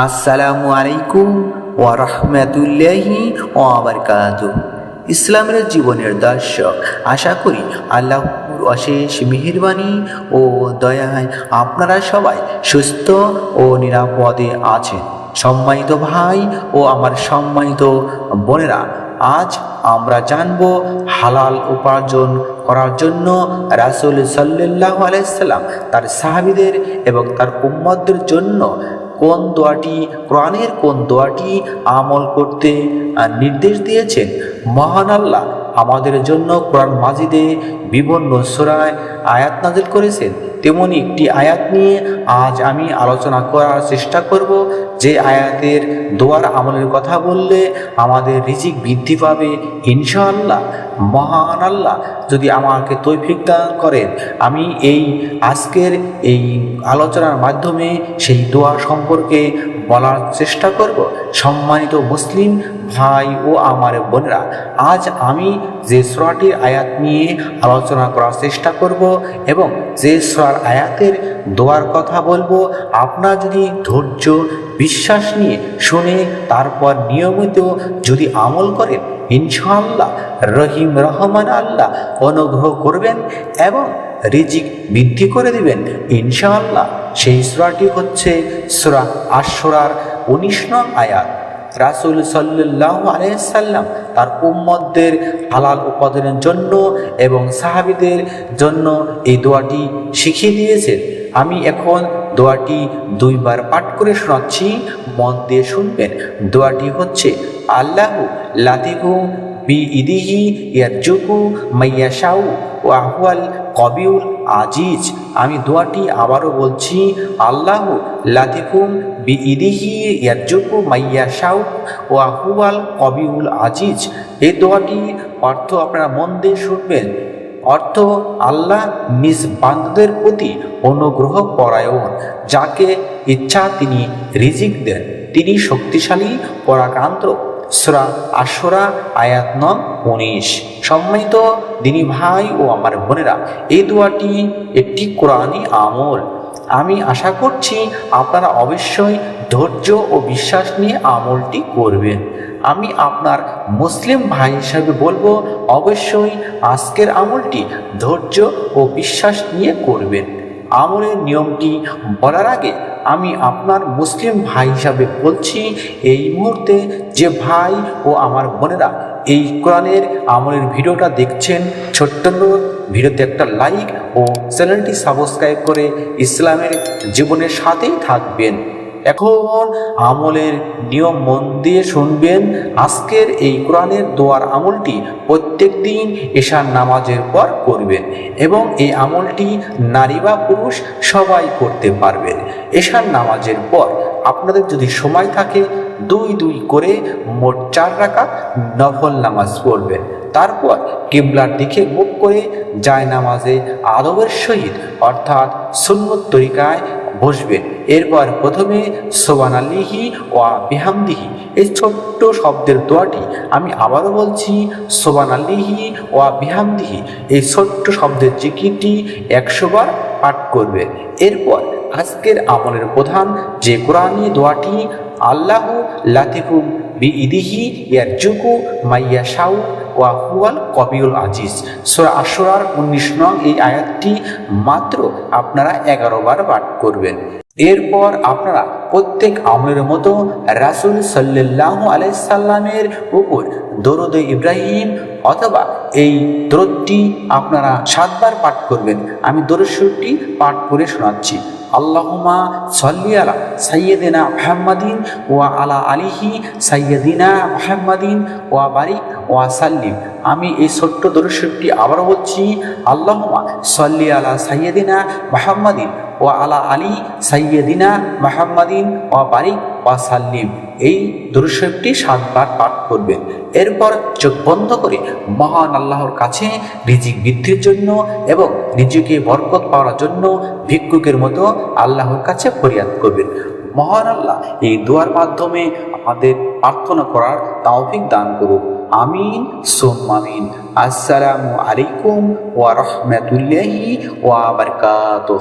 আসসালামু আলাইকুম ওয়া রাহমাতুল্লাহি ওয়া বারাকাতুহু। ইসলামের জীবনের দর্শক, আশা করি আল্লাহর অশেষ মেহেরবানি ও দয়ায় আপনারা সবাই সুস্থ ও নিরাপদে আছেন। সম্মানিত ভাই ও আমার সম্মানিত বোনেরা, আজ আমরা জানব হালাল উপার্জন করার জন্য রাসূল সাল্লাল্লাহু আলাইহি সাল্লাম তার সাহাবীদের এবং তার উম্মদের জন্য কোন দোয়াটি, কোরআনের কোন দোয়াটি আমল করতে নির্দেশ দিয়েছেন? মহান আল্লাহ আমাদের জন্য কোরআন মাজিদে বিভিন্ন সূরায় আয়াত নাজিল করেছেন। তেমনি একটি আয়াত নিয়ে আজ আমি আলোচনা করার চেষ্টা করব। যে আয়াতের দোয়ার আমলের কথা বললে আমাদের রিজিক বৃদ্ধি পাবে, ইনশাআল্লাহ। মহান আল্লাহ যদি আমাকে তৈফিক দান করেন, আমি এই আজকের এই আলোচনার মাধ্যমে সেই দোয়া সম্পর্কে বলার চেষ্টা করব। সম্মানিত মুসলিম ভাই ও আমার বোনেরা, আজ আমি যে সোরাটির আয়াত নিয়ে আলোচনা করার চেষ্টা করব এবং যে সোরার আয়াতের দোয়ার কথা বলব। আপনার যদি ধৈর্য, বিশ্বাস নিয়ে শুনে, তারপর নিয়মিত যদি আমল করেন, ইনশাআল্লাহ রহিম রহমান আল্লাহ অনুগ্রহ করবেন এবং রিজিক বৃদ্ধি করে দিবেন। ইনশাআল্লাহ সেই সুরাটি হচ্ছে সুরা আশরার উনিশ নং আয়াত। রাসুল সাল্লাহ আলাইসাল্লাম তার উম্মদদের হালাল উপাদানের জন্য এবং সাহাবিদের জন্য এই দোয়াটি শিখিয়ে দিয়েছেন। আমি এখন দোয়াটি দুইবার পাঠ করে শোনাচ্ছি, মন দিয়ে শুনবেন। দোয়াটি হচ্ছে, আল্লাহ লাতিফু বি ইদিহি ইয়াজুকু মাইয়াশাউ ও আহওয়াল কবিউল আজিজ। আমি দোয়াটি আবারও বলছি, আল্লাহ লাতিফুম বি ইদিহি ইয়াজুকু মাইয়াশাউ ও আহওয়াল কবিউল আজিজ। এই দোয়াটি অর্থ আপনারা মন দিয়ে শুনবেন। অর্থ আল্লাহ নিজ বান্ধবদের প্রতি অনুগ্রহ পরায়ণ, যাকে ইচ্ছা তিনি রিজিক দেন। তিনি শক্তিশালী, পরাক্রান্ত। সুরা আশরা আয়াত নং উনিশ। সম্মানিত দিনী ভাই ও আমার বোনেরা, এই দোয়াটি একটি কোরআনই আমল। আমি আশা করছি আপনারা অবশ্যই ধৈর্য ও বিশ্বাস নিয়ে আমলটি করবেন। আমি আপনার মুসলিম ভাই হিসাবে বলব, অবশ্যই আজকের আমলটি ধৈর্য ও বিশ্বাস নিয়ে করবেন। আমলের নিয়মটি বলার আগে আমি আপনার মুসলিম ভাই হিসাবে বলছি, এই মুহূর্তে যে ভাই ও আমার বোনেরা এই কোরআনের আমলের ভিডিওটা দেখছেন, ছোট্ট ভিডিওতে একটা লাইক ও চ্যানেলটি সাবস্ক্রাইব করে ইসলামের জীবনের সাথেই থাকবেন। এখন আমলের নিয়ম মন দিয়ে শুনবেন, আজকের এই কোরআনের দোয়ার আমলটি প্রত্যেক দিন এশার নামাজের পর করবেন এবং এই আমলটি নারী বা পুরুষ সবাই করতে পারবেন। এশার নামাজের পর আপনাদের যদি সময় থাকে, দুই দুই করে মোট চার রাখা নফল নামাজ পড়বেন। তারপর কিবলার দিকে মুখ করে যায় নামাজে আদবের সহিত অর্থাৎ সুন্নত তরিকায় বসবেন এরপর প্রথমে সোবান আলিহি ও বিহামদিহি এই ছোট্ট শব্দের দোয়াটি আমি আবারও বলছি সোবান আলিহি ও বিহামদিহি এই ছোট্ট শব্দের জিকিরটি একশো বার পাঠ করবে। এরপর আজকের আমলের প্রধান যে কোরআনী দোয়াটি, আল্লাহ লাতিফুম বি ইদিহি ইয়ার জুকু মাইয়া শাউ ওয়া হুয়াল কবিউল আজিজ। সোরা আশরার উনিশ নং এই আয়াতটি মাত্র আপনারা এগারো বার পাঠ করবেন। এরপর আপনারা প্রত্যেক আমলের মতো রাসুল সাল্লাহ আলাইসাল্লামের উপর দরুদ ইব্রাহিম অথবা এই দরদটি আপনারা সাতবার পাঠ করবেন। আমি দরুদটি পাঠ করে শোনাচ্ছি। আল্লাহুমা সাল্লিয়ালা আলা আহম্মদিন ওয়া আলা আলিহি সাইয়েদিনা আহম্মদিন ওয়া বারিক ওয়া সাল্লিম। আমি এই ছোট্ট দর্শকটি আবার বলছি আল্লাহমা সাল্লি আলা সাইয়েদিনা মুহাম্মাদিন। ওয়া আলা আলী সাইয়্যিদিনা মুহাম্মাদিন ও বারিক ওয়া সাল্লিম। এই দুরুশরীফটি সাতবার পাঠ করবেন। এরপর চোখ বন্ধ করে মহান আল্লাহর কাছে রিজিক বৃদ্ধির জন্য এবং রিজিকে বরকত পাওয়ার জন্য ভিক্ষুকের মতো আল্লাহর কাছে ফরিয়াদ করবেন। মহান আল্লাহ এই দোয়ার মাধ্যমে আমাদের প্রার্থনা করার তাওফিক দান করুক। আমিন সোম্মামিন আসসালামু আলাইকুম ওয়া রাহমাতুল্লাহি ওয়া বারাকাতুহু।